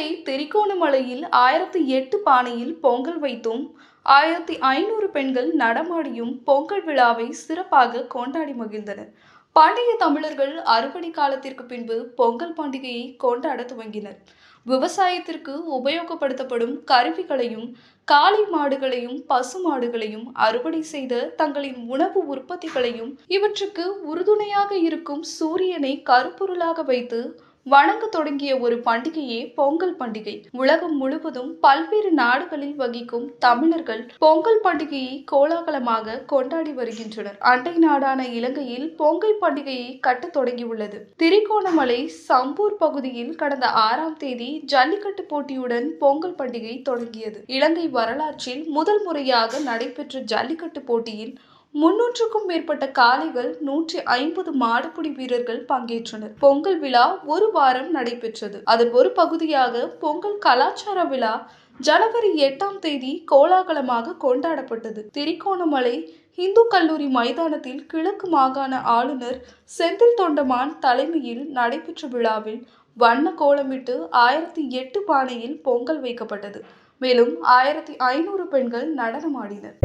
இலங்கை திரிகோணமலையில் ஆயிரத்தி எட்டு பானையில் பொங்கல் வைத்தும் ஆயிரத்தி ஐநூறு பெண்கள் நடமாடியும் பொங்கல் விழாவை சிறப்பாக கொண்டாடி மகிழ்ந்தனர். பண்டைய தமிழர்கள் அறுவடை காலத்திற்கு பின்பு பொங்கல் பண்டிகையை கொண்டாட துவங்கினர். விவசாயத்திற்கு உபயோகப்படுத்தப்படும் கருவிகளையும் காளை மாடுகளையும் பசு மாடுகளையும் அறுவடை செய்த தங்களின் உணவு உற்பத்திகளையும் இவற்றுக்கு உறுதுணையாக இருக்கும் சூரியனை கருப்பொருளாக வைத்து வணங்க தொடங்கிய ஒரு பண்டிகையே பொங்கல் பண்டிகை. உலகம் முழுவதும் பல்வேறு நாடுகளில் வகிக்கும் தமிழர்கள் பொங்கல் பண்டிகையை கோலாகலமாக கொண்டாடி வருகின்றனர். அண்டை நாடான இலங்கையில் பொங்கல் பண்டிகையை கட்டத் தொடங்கியுள்ளது. திரிகோணமலை சம்பூர் பகுதியில் கடந்த ஆறாம் தேதி ஜல்லிக்கட்டு போட்டியுடன் பொங்கல் பண்டிகை தொடங்கியது. இலங்கை வரலாற்றில் முதல் முறையாக நடைபெற்ற ஜல்லிக்கட்டு போட்டியில் முன்னூற்றுக்கும் மேற்பட்ட காளைகள் நூற்றி ஐம்பது மாடுபிடி வீரர்கள் பங்கேற்றனர். பொங்கல் விழா ஒரு வாரம் நடைபெற்றது. அதன் ஒரு பகுதியாக பொங்கல் கலாச்சார விழா ஜனவரி எட்டாம் தேதி கோலாகலமாக கொண்டாடப்பட்டது. திரிகோணமலை இந்து கல்லூரி மைதானத்தில் கிழக்கு மாகாண ஆளுநர் செந்தில் தொண்டமான் தலைமையில் நடைபெற்ற விழாவில் வண்ண கோலமிட்டு ஆயிரத்தி எட்டு பானையில் பொங்கல் வைக்கப்பட்டது. மேலும் ஆயிரத்தி ஐநூறு பெண்கள் நடனமாடினர்.